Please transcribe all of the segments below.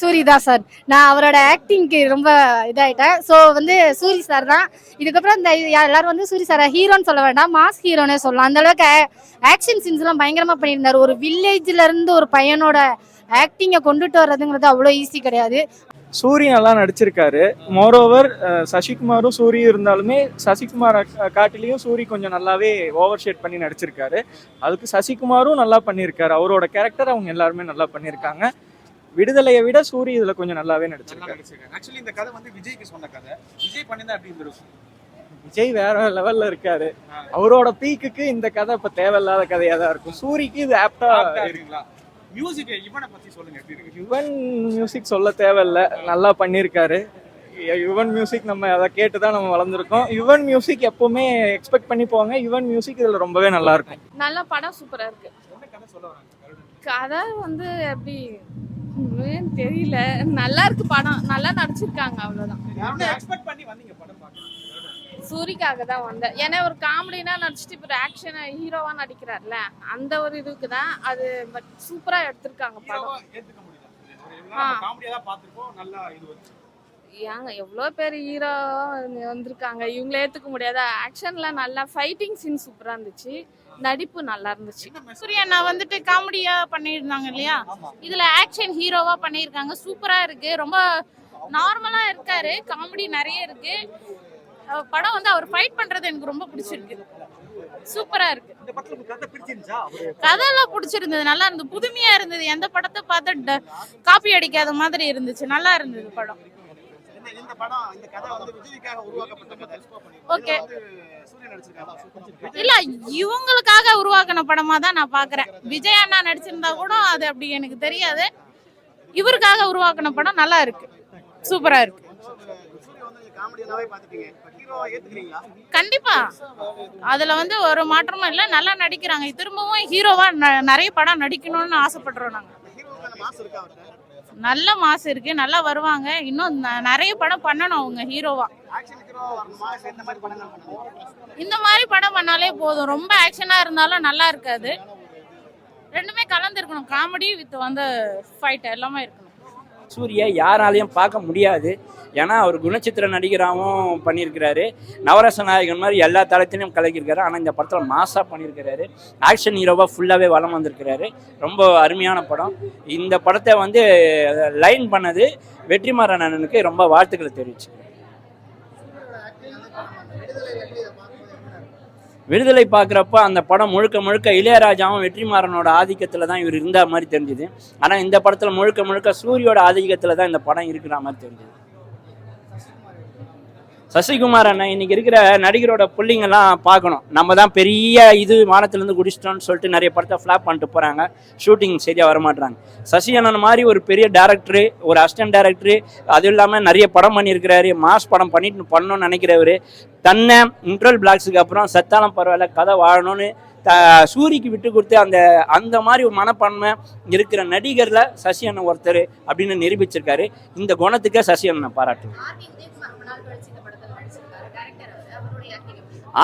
சூரி தான் சார். நான் அவரோட ஆக்டிங்க்கு ரொம்ப இதாயிட்டேன். ஸோ வந்து சூரி சார் தான். இதுக்கப்புறம் இந்த எல்லாரும் வந்து சூரி சாரை ஹீரோன்னு சொல்ல வேண்டாம். மாஸ் ஹீரோனே சொல்லலாம். அந்த அளவுக்கு ஆக்ஷன் சீன்ஸ்லாம் பயங்கரமாக பண்ணியிருந்தாரு. ஒரு வில்லேஜ்லேருந்து ஒரு பையனோட ஆக்டிங்கை கொண்டுட்டு வர்றதுங்கிறது அவ்வளோ ஈஸி கிடையாது. சூரி நல்லா நடிச்சிருக்காரு. மோரோவர் சசிகுமாரும் சூரியும் இருந்தாலுமே சசிகுமார் காட்டிலையும் சூரி கொஞ்சம் நல்லாவே ஓவர் ஷேட் பண்ணி நடிச்சிருக்காரு. அதுக்கு சசிகுமாரும் நல்லா பண்ணியிருக்காரு. அவரோட கேரக்டர் அவங்க எல்லாருமே நல்லா பண்ணியிருக்காங்க. விடுதலையை விட சூரி இதுல கொஞ்சம் நல்லாவே நல்லா நடிச்சிருக்காரு. ஆக்சுவலி இந்த கதை வந்து விஜய்க்கு சொன்ன கதை. விஜய் பண்ணியிருந்தா எப்படி இருந்திருக்கும்? விஜய் வேற லெவல்ல இருக்காரு. அவரோட பீக்குக்கு இந்த கதை இப்ப தேவையில்லாத கதையா தான் இருக்கும். சூரிக்கு இது ஆப்டா இருக்குங்களா? மியூசிக் இவனை பத்தி சொல்லுங்க யுவன் மியூசிக் சொல்ல தேவையில்ல. நல்லா பண்ணியிருக்காரு. யுவன் மியூசிக் நம்ம அதை கேட்டு தான் நம்ம வளர்ந்துருக்கோம். யுவன் மியூசிக் எப்பவுமே எக்ஸ்பெக்ட் பண்ணி போங்க யுவன் மியூசிக் இதுல ரொம்பவே நல்லா இருக்கும். நல்ல படம் சூப்பரா இருக்கு. கதை வந்து எப்படி தெரியல. நல்லா இருக்கு படம். நல்லா நடிச்சிருக்காங்க அவ்வளவுதான். சூரிக்காக தான் வந்தேன். ஏன்னா ஒரு காமெடினா நடிச்சிட்டு இப்போ ஆக்ஷன் ஹீரோவா நடிக்கிறார்ல அந்த ஒரு இதுக்கு தான் அது பட் சூப்பரா எடுத்திருக்காங்க படம். ஏங்க எவ்வளோ பேர் ஹீரோ வந்திருக்காங்க. இவங்கள ஏத்துக்க முடியாத? ஆக்ஷன்ல நல்லா ஃபைட்டிங் சீன் சூப்பரா இருந்துச்சு. நடிப்பு நல்லா இருந்துச்சு? சூர்யா அண்ணா வந்துட்டு காமெடியா பண்ணியிருந்தாங்க இல்லையா? இதுல ஆக்ஷன் ஹீரோவா பண்ணியிருக்காங்க. சூப்பரா இருக்கு. ரொம்ப நார்மலா இருக்காரு. காமெடி நிறைய இருக்கு. படம் வந்து அவர் ஃபைட் பண்றது எனக்கு ரொம்ப பிடிச்சிருக்கு. சூப்பரா இருக்கு. கதையெல்லாம் பிடிச்சிருந்தது. நல்லா இருந்தது. புதுமையா இருந்தது. எந்த படத்தை பார்த்து காப்பி அடிக்காத மாதிரி இருந்துச்சு. நல்லா இருந்தது படம். இந்த படம் இந்த கதை வந்து விஜய்க்காக உருவாக்கப்பட்ட கதை. சூப்பர் இல்ல இவங்களுக்காக உருவாக்கின படமா தான் நான் பாக்குறேன். விஜய் அண்ணா நடிச்சிருந்தா கூட அது அப்படி எனக்கு தெரியாது. இவருக்காக உருவாக்கின படம் நல்லா இருக்கு. சூப்பரா இருக்கு. கண்டிப்பா. அதுல வந்து ஒரு மாற்றமும் இல்ல. நல்லா நடிக்கிறாங்க. திரும்பவும் ஹீரோவா நிறைய படம் நடிக்கணும்னு ஆசைப்படுறோம் நாங்க. நல்ல மாசு இருக்கு நல்லா வருவாங்க. இன்னும் ந- நிறைய படம் பண்ணணும் அவங்க ஹீரோவா. இந்த மாதிரி இந்த மாதிரி படம் பண்ணாலே போதும். ரொம்ப ஆக்ஷனா இருந்தாலும் நல்லா இருக்காது. ரெண்டுமே கலந்து இருக்கணும் காமெடி வித் வந்து ஃபைட் எல்லாமே இருக்கணும். சூர்யா யாராலையும் பார்க்க முடியாது. ஏன்னா அவர் குணச்சித்திர நடிகராகவும் பண்ணியிருக்கிறாரு. நவரச நாயகன் மாதிரி எல்லா தளத்திலையும் கலக்கியிருக்காரு. ஆனால் இந்த படத்தில் மாசாக பண்ணியிருக்கிறாரு. ஆக்ஷன் ஹீரோவாக ஃபுல்லாகவே வளம் வந்திருக்கிறாரு. ரொம்ப அருமையான படம். இந்த படத்தை வந்து லைன் பண்ணது வெற்றிமாறன் அண்ணனுக்கு ரொம்ப வாழ்த்துக்களை தெரிவிச்சு விடுதலை பார்க்குறப்ப அந்த படம் முழுக்க முழுக்க இளையராஜாவும் வெற்றிமாறனோட ஆதிக்கத்தில் தான் இவர் இருந்த மாதிரி தெரிஞ்சுது. ஆனால் இந்த படத்தில் முழுக்க முழுக்க சூரியோட ஆதிக்கத்தில் தான் இந்த படம் இருக்கிற மாதிரி தெரிஞ்சுது. சசிகுமார் அண்ணன் இன்னைக்கு இருக்கிற நடிகரோட புள்ளிங்கெல்லாம் பார்க்கணும். நம்ம தான் பெரிய இது வானத்திலேருந்து குடிச்சிட்டோம்னு சொல்லிட்டு நிறைய படத்தை ஃப்ளாப் பண்ணிட்டு போகிறாங்க ஷூட்டிங் சரியாக வரமாட்டாங்க சசி அண்ணன் மாதிரி ஒரு பெரிய டேரக்டரு ஒரு அசிஸ்டன்ட் டேரக்டரு அதுவும் இல்லாமல் நிறைய படம் பண்ணியிருக்கிறாரு. மாஸ் படம் பண்ணிட்டு பண்ணணும்னு நினைக்கிறவர். தன்னை இன்ட்ரல் பிளாக்ஸுக்கு அப்புறம் செத்தாலும் பரவாயில்ல கதை வாழணும்னு த சூரிக்கு விட்டு கொடுத்து அந்த அந்த மாதிரி ஒரு மனப்பான்மை இருக்கிற நடிகரில் சசி அண்ணன் ஒருத்தர் அப்படின்னு நிரூபிச்சிருக்காரு. இந்த குணத்துக்கே சசி அண்ணன் பாராட்டுவேன்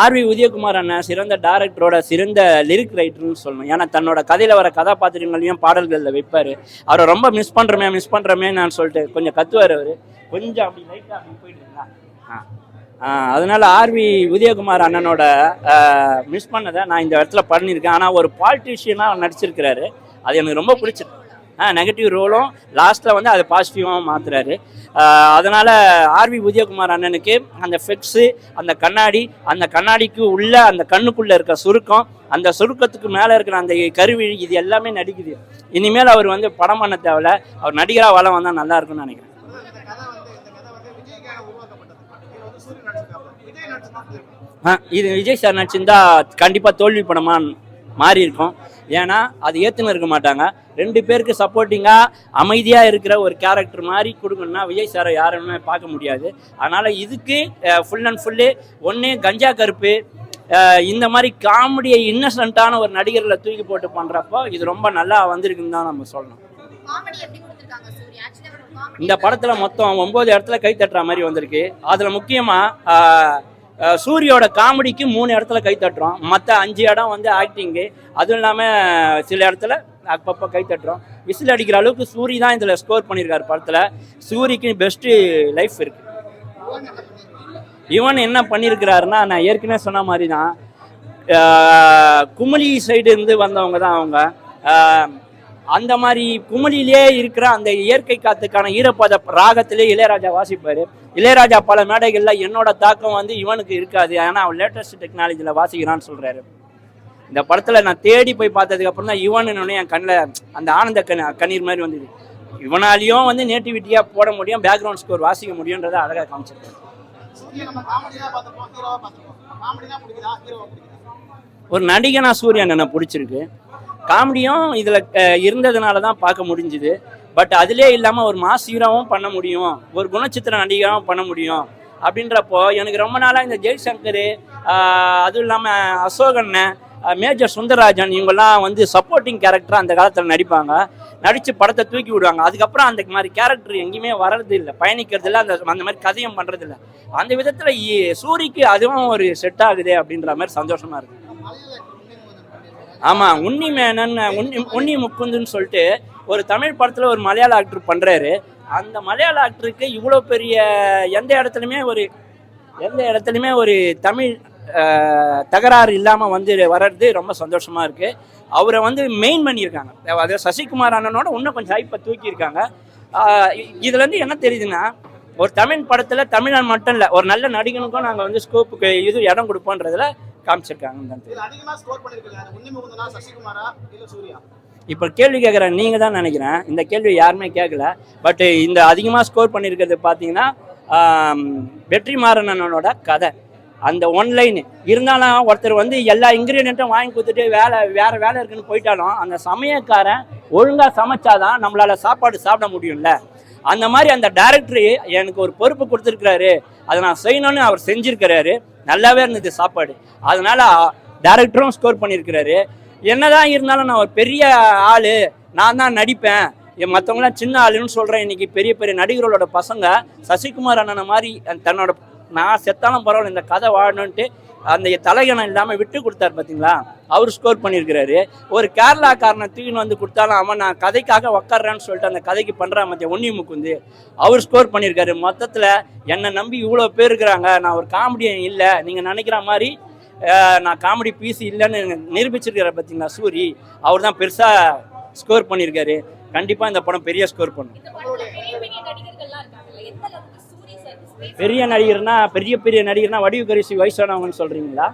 ஆர்வி உதயகுமார் அண்ணன் சிறந்த டேரக்டரோட சிறந்த லிரிக் ரைட்டர்னு சொல்லணும். ஏன்னா தன்னோட கதையில் வர கதாபாத்திரங்களையும் பாடல்களில் வைப்பார். அவரை ரொம்ப மிஸ் பண்ணுறமே மிஸ் பண்ணுறமே நான் சொல்லிட்டு கொஞ்சம் கத்துவார் அவர். கொஞ்சம் அப்படி லைட்டாக அப்படி போயிட்டு ஆ. அதனால் ஆர்வி உதயகுமார் அண்ணனோட மிஸ் பண்ணதை நான் இந்த இடத்துல பண்ணியிருக்கேன். ஆனால் ஒரு பாலிட்டிஷியனாக நடிச்சிருக்கிறாரு. அது எனக்கு ரொம்ப பிடிச்சிருக்கு. நெகட்டிவ் ரோலும் லாஸ்ட்டில் வந்து அதை பாசிட்டிவாக மாற்றுறாரு அதனால் ஆர்வி உதயகுமார் அண்ணனுக்கு அந்த ஃபெக்ஸு அந்த கண்ணாடி அந்த கண்ணாடிக்கு உள்ள அந்த கண்ணுக்குள்ளே இருக்க சுருக்கம் அந்த சுருக்கத்துக்கு மேலே இருக்கிற அந்த கருவி இது எல்லாமே நடிக்குது. இனிமேல் அவர் வந்து படம் பண்ண தேவையில்ல. அவர் நடிகராக வளம் வந்தால் நல்லா இருக்கும்னு நினைக்கிறேன். இது விஜய் இது விஜய் சார் நடிச்சிருந்தா கண்டிப்பாக தோல்வி படமாக மாறி இருக்கும் ஏன்னா அது ஏற்றுன்னு இருக்க மாட்டாங்க. ரெண்டு பேருக்கு சப்போர்ட்டிங்காக அமைதியாக இருக்கிற ஒரு கேரக்டர் மாதிரி கொடுக்கணும்னா விஜய் சாரை யாருமே பார்க்க முடியாது. அதனால் இதுக்கு ஃபுல் அண்ட் ஃபுல்லு ஒன்று கஞ்சா கருப்பு இந்த மாதிரி காமெடியை இன்னசென்ட்டான ஒரு நடிகர்களை தூக்கி போட்டு பண்ணுறப்போ இது ரொம்ப நல்லா வந்திருக்குன்னு தான் நம்ம சொல்லணும். இந்த படத்தில் மொத்தம் ஒம்பது இடத்துல கை தட்டுற மாதிரி வந்திருக்கு. அதில் முக்கியமாக சூரியோட காமெடிக்கு மூணு இடத்துல கை தட்டுறோம். மற்ற அஞ்சு இடம் வந்து ஆக்டிங்கு அதுவும் இல்லாமல் சில இடத்துல அப்பப்போ கை தட்டுறோம். விசில் அடிக்கிற அளவுக்கு சூரி தான் இதில் ஸ்கோர் பண்ணியிருக்காரு படத்தில். சூரிக்கு பெஸ்ட்டு லைஃப் இருக்கு. இவன் என்ன பண்ணியிருக்கிறாருன்னா நான் ஏற்கனவே சொன்ன மாதிரி தான் குமலி சைடு இருந்து வந்தவங்க தான் அவங்க. அந்த மாதிரி குமுளியிலே இருக்கிற அந்த இயற்கை காத்துக்கான ஈரப்பத ராகத்திலே இளையராஜா வாசிப்பார். இளையராஜா பல மேடைகளில் என்னோட தாக்கம் வந்து இவனுக்கு இருக்காது. ஏன்னா அவன் லேட்டஸ்ட் டெக்னாலஜியில் வாசிக்கிறான்னு சொல்கிறாரு இந்த படத்தில் நான் தேடி போய் பார்த்ததுக்கு அப்புறம் தான் இவன் என் கண்ணில் அந்த ஆனந்த கண் கண்ணீர் மாதிரி வந்தது. இவனாலையும் வந்து நேட்டிவிட்டியாக போட முடியும் பேக்ரவுண்ட் ஸ்கோர் வாசிக்க முடியுன்றதை அழகாக காமிச்சிருக்கேன் ஒரு நடிகனா சூரியன் என்ன பிடிச்சிருக்கு. காமெடியும் இதில் இருந்ததுனால தான் பார்க்க முடிஞ்சுது. பட் அதிலே இல்லாமல் ஒரு மாஸ் ஹீரோவும் பண்ண முடியும். ஒரு குணச்சித்திர நடிகராகவும் பண்ண முடியும். அப்படின்றப்போ எனக்கு ரொம்ப நாளாக இந்த ஜெய்சங்கர் அதுவும் இல்லாமல் அசோகண்ணன் மேஜர் சுந்தரராஜன் இவங்கெல்லாம் வந்து சப்போர்ட்டிங் கேரக்டராக அந்த காலத்தில் நடிப்பாங்க. நடித்து படத்தை தூக்கி விடுவாங்க. அதுக்கப்புறம் அந்த மாதிரி கேரக்டர் எங்கேயுமே வர்றது இல்லை. பயணிக்கிறது இல்லை. அந்த அந்த மாதிரி கதையும் பண்ணுறது இல்லை. அந்த விதத்தில் சூரிக்கு அதுவும் ஒரு செட் ஆகுது அப்படின்ற மாதிரி சந்தோஷமாக இருக்குது ஆமாம் உன்னி மேனன் உன்னி உன்னி முக்குந்துன்னு சொல்லிட்டு ஒரு தமிழ் படத்தில் ஒரு மலையாள ஆக்டர் பண்ணுறாரு அந்த மலையாள ஆக்டருக்கு இவ்வளோ பெரிய எந்த இடத்துலையுமே ஒரு எந்த இடத்துலையுமே ஒரு தமிழ் தகராறு இல்லாமல் வந்து வர்றது ரொம்ப சந்தோஷமாக இருக்குது அவரை வந்து மெயின் பண்ணியிருக்காங்க. அதாவது சசிகுமார் அண்ணனோட இன்னும் கொஞ்சம் ஹைப்பை தூக்கியிருக்காங்க. இதுலேருந்து என்ன தெரியுதுன்னா ஒரு தமிழ் படத்தில் தமிழன் மட்டும் இல்லை ஒரு நல்ல நடிகனுக்கும் நாங்கள் வந்து ஸ்கோப்புக்கு இது இடம் கொடுப்போன்றதுல காமிச்சிருக்காங்க இப்போ கேள்வி கேட்குற நீங்கள் தான் நினைக்கிறேன். இந்த கேள்வி யாருமே கேட்கல பட் இந்த அதிகமாக ஸ்கோர் பண்ணியிருக்கிறது பார்த்தீங்கன்னா ஆம், வெற்றிமாறனனோட கதை. அந்த ஒன்லைன் இருந்தாலும் ஒருத்தர் வந்து எல்லா இன்க்ரீடியண்ட்டும் வாங்கி கொடுத்துட்டு வேலை வேறு வேலை இருக்குன்னு போயிட்டாலும் அந்த சமயக்காரன் ஒழுங்காக சமைச்சாதான் நம்மளால் சாப்பாடு சாப்பிட முடியும்ல. அந்த மாதிரி அந்த டேரக்டர் எனக்கு ஒரு பொறுப்பு கொடுத்துருக்கிறாரு. அதை நான் செய்யணும்னு அவர் செஞ்சிருக்கிறாரு. நல்லாவே இருந்தது சாப்பாடு. அதனால டேரக்டரும் ஸ்கோர் பண்ணியிருக்கிறாரு. என்னதான் இருந்தாலும் நான் ஒரு பெரிய ஆள் நான் தான் நடிப்பேன். என் மற்றவங்களாம் சின்ன ஆளுன்னு சொல்கிறேன் இன்னைக்கு பெரிய பெரிய நடிகர்களோட பசங்க சசிகுமார் அண்ணனை மாதிரி தன்னோட நான் செத்தாலும் பரவாயில்ல இந்த கதை வாழணுன்ட்டு அந்த தலைகணம் இல்லாமல் விட்டு கொடுத்தாரு பார்த்தீங்களா அவர் ஸ்கோர் பண்ணியிருக்கிறாரு. ஒரு கேரளாக்காரனை தூக்கின்னு வந்து கொடுத்தாலும் அவன் நான் கதைக்காக உக்காடுறேன்னு சொல்லிட்டு அந்த கதைக்கு பண்ணுறான் மத்திய ஒன்னியமுக்கு முக்குந்து. அவர் ஸ்கோர் பண்ணியிருக்காரு. மொத்தத்தில் என்னை நம்பி இவ்வளோ பேர் இருக்கிறாங்க. நான் ஒரு காமெடியன் இல்லை. நீங்கள் நினைக்கிற மாதிரி நான் காமெடி பீஸ் இல்லைன்னு நிரூபிச்சிருக்கிறார் பார்த்தீங்களா சூரி. அவர் தான் பெருசாக ஸ்கோர் பண்ணியிருக்காரு. கண்டிப்பாக இந்த படம் பெரிய ஸ்கோர் பண்ணும். பெரிய நடிகர்னா பெரிய பெரிய நடிகர்னா வடிவு கரிசி வயசானவங்கன்னு சொல்கிறீங்களா